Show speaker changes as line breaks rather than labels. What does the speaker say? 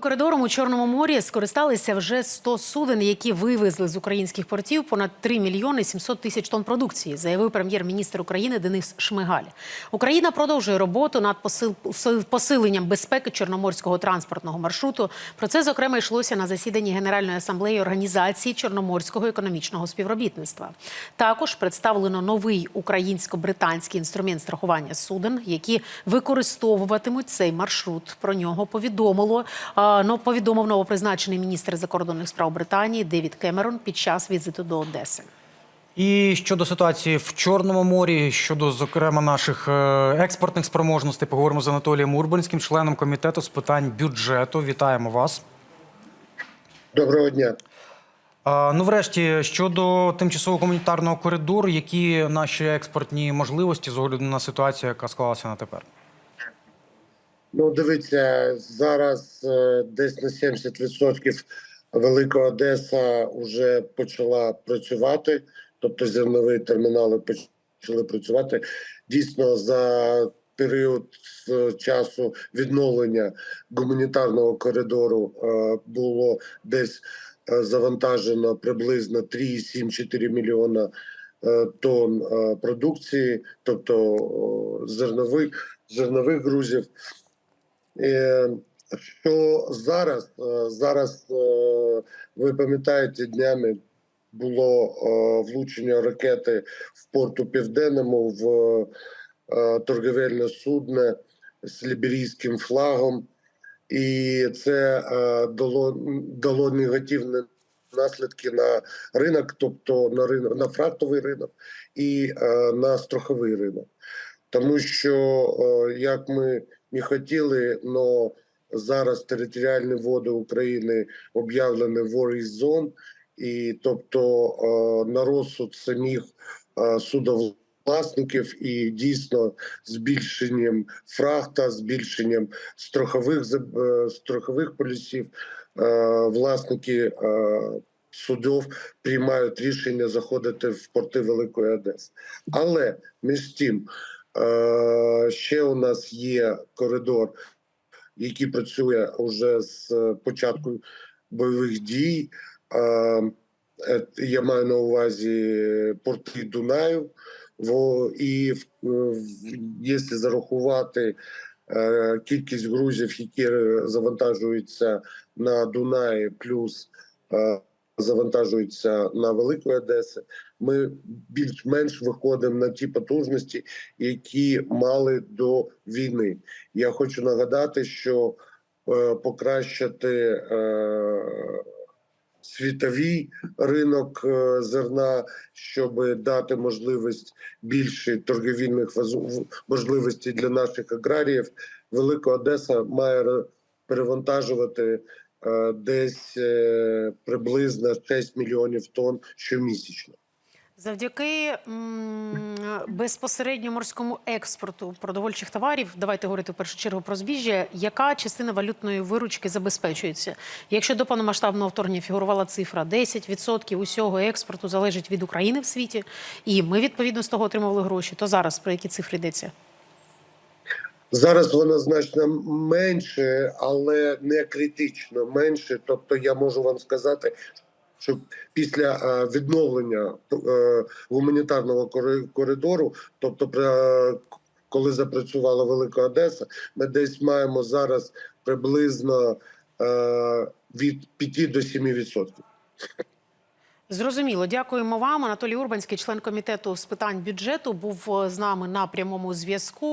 Коридором у Чорному морі скористалися вже 100 суден, які вивезли з українських портів понад 3 мільйони 700 тисяч тонн продукції, заявив прем'єр-міністр України Денис Шмигаль. Україна продовжує роботу над посил- посил- посиленням безпеки чорноморського транспортного маршруту. Про це зокрема йшлося на засіданні Генеральної асамблеї організації Чорноморського економічного співробітництва. Також представлено новий українсько-британський інструмент страхування суден, які використовуватимуть цей маршрут. Про нього повідомило ну, повідомив новопризначений міністр закордонних справ Британії Девід Кемерон під час візиту до Одеси.
І щодо ситуації в Чорному морі, щодо зокрема наших е, експортних спроможностей, поговоримо з Анатолієм Урбанським, членом комітету з питань бюджету. Вітаємо вас.
Доброго дня.
А, Ну, врешті, щодо тимчасового гуманітарного коридору, які наші експортні можливості з огляду на ситуацію, яка склалася на тепер?
Ну, дивіться, зараз е, десь на 70% Велика Одеса вже почала працювати, тобто зернові термінали почали працювати. Дійсно, за період е, часу відновлення гуманітарного коридору е, було десь завантажено приблизно 3,7-4 мільйона тонн продукції, тобто зернових, зернових грузів. Е, Що зараз, е, зараз е, ви пам'ятаєте, днями було влучення ракети в порту Південному в е, торговельне судно з ліберійським флагом, і це дало, дало негативні наслідки на ринок, тобто на ринок на фрактовий ринок і е, на страховий ринок. Тому що е, як ми не хотіли, але зараз територіальні води України об'явлені Zone, і тобто е, на розсуд самих е, судовласників і дійсно збільшенням фрахта, збільшенням страхових е, страхових полісів, власники судов приймають рішення заходити в порти Великої Одеси. Але між тим. Е, Ще у нас є коридор, який працює вже з початку бойових дій. Е, е, Я маю на увазі порти Дунаю. І якщо зарахувати кількість грузів, які завантажуються на Дунаї, плюс завантажуються на Велику Одеси, ми більш-менш виходимо на ті потужності, які мали до війни. Я хочу нагадати, що е, покращити е, світовий ринок е, зерна, щоб дати можливість більше торговільних можливостей для наших аграріїв. Велика Одеса має перевантажувати десь е, приблизно 6 мільйонів тонн щомісячно.
Завдяки м, безпосередньо морському експорту продовольчих товарів, давайте говорити в першу чергу про збіжжя. Яка частина валютної виручки забезпечується? Якщо до повномасштабного вторгнення фігурувала цифра 10% усього експорту залежить від України в світі, і ми відповідно з того отримували гроші, то зараз про які цифри йдеться?
Зараз вона значно менше, але не критично менше. Тобто, я можу вам сказати, що після е, відновлення е, гуманітарного коридору, тобто коли запрацювала Велика Одеса, ми десь маємо зараз приблизно е, від 5 до 7 відсотків.
Зрозуміло, дякуємо вам. Анатолій Урбанський, член комітету з питань бюджету, був з нами на прямому зв'язку.